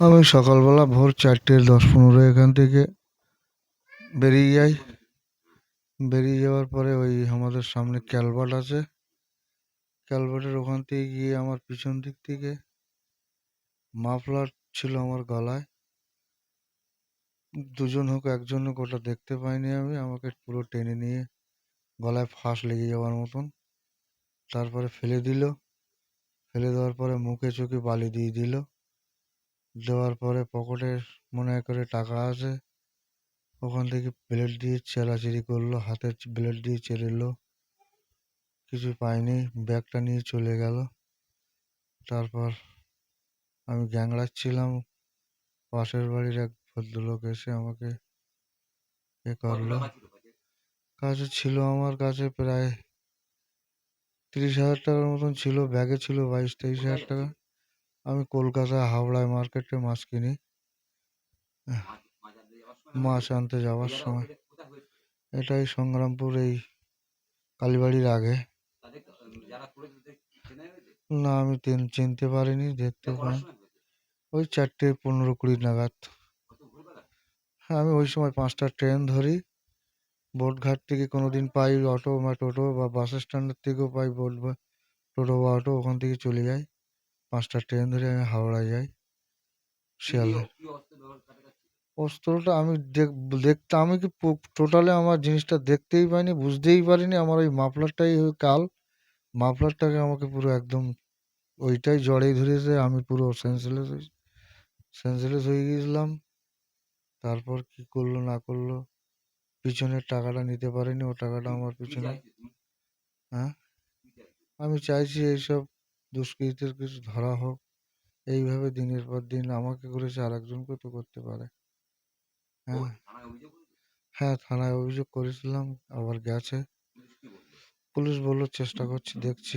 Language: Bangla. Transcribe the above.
আমি সকালবেলা ভোর চারটে দশ পনেরো এখান থেকে বেরিয়ে যাই। বেরিয়ে যাওয়ার পরে ওই আমাদের সামনে ক্যালভার্ট আছে। ক্যালভার্টের ওখান থেকে গিয়ে আমার পিছন দিক থেকে মাফলার ছিল আমার গলায়। দুজন হোক একজন হোক ওটা দেখতে পাইনি আমি। আমাকে পুরো টেনে নিয়ে গলায় ফাঁস লেগে যাওয়ার মতন। তারপরে ফেলে দিল। ফেলে দেওয়ার পরে মুখে চোখে বালি দিয়ে দিল। দেওয়ার পরে পকেটে মনে করে টাকা আছে। ওখান থেকে ব্লেড দিয়ে চেরাচেরি করল, হাতে ব্লেড দিয়ে চেরেলো কিছু পাইনি, ব্যাগটা নিয়ে চলে গেল। তারপর আমি গ্যাংড়াচ্ছিলাম। পাশের বাড়ির এক ভদ্রলোক এসে আমাকে এ করল। কাছে ছিল আমার কাছে প্রায় তিরিশ হাজার টাকার মতন ছিল, ব্যাগে ছিল বাইশ তেইশ হাজার টাকা। আমি কলকাতা হাওড়ায় মার্কেটে মাছ কিনি। মাছ আনতে যাওয়ার সময়। এটাই সংগ্রামপুর, এই কালীবাড়ির আগে। না, আমি চিন- চিনতে পারিনি, দেখতে পাই। ওই চারটে পনেরো কুড়ি নাগাদ। হ্যাঁ আমি ওই সময় পাঁচটা ট্রেন ধরি। বোটঘাট থেকে কোনো দিন পাই অটো বা টোটো বা বাস স্ট্যান্ডের থেকেও পাই বোট বা টোটো বা অটো, ওখান থেকে চলে যাই। পাঁচটা ট্রেন ধরে আমি হাওড়া যাই শিয়ালদা। অস্ত্রটা আমি দেখ দেখতে আমি কি টোটালে আমার জিনিসটা দেখতেই পাইনি বুঝতেই পারিনি আমার ওই মাফলারটাই কাল। মাফলারটাকে আমাকে পুরো একদম ওইটাই জড়েই ধরেছে আমি পুরো সেন্সলেস হয়ে সেন্সলেস হয়ে গিয়েছিলাম। তারপর কি করল না করল পিছনের টাকাটা নিতে পারেনি ও টাকাটা আমার পিছনে। হ্যাঁ? আমি চাইছি এইসব দুষ্কৃতীর কিছু ধরা হোক এইভাবে দিনের পর দিন আমাকে করেছে আর একজনকে তো করতে পারে। হ্যাঁ। হ্যাঁ থানায় অভিযোগ করেছিলাম আবার গেছে। পুলিশ বলল? চেষ্টা করছি দেখছি।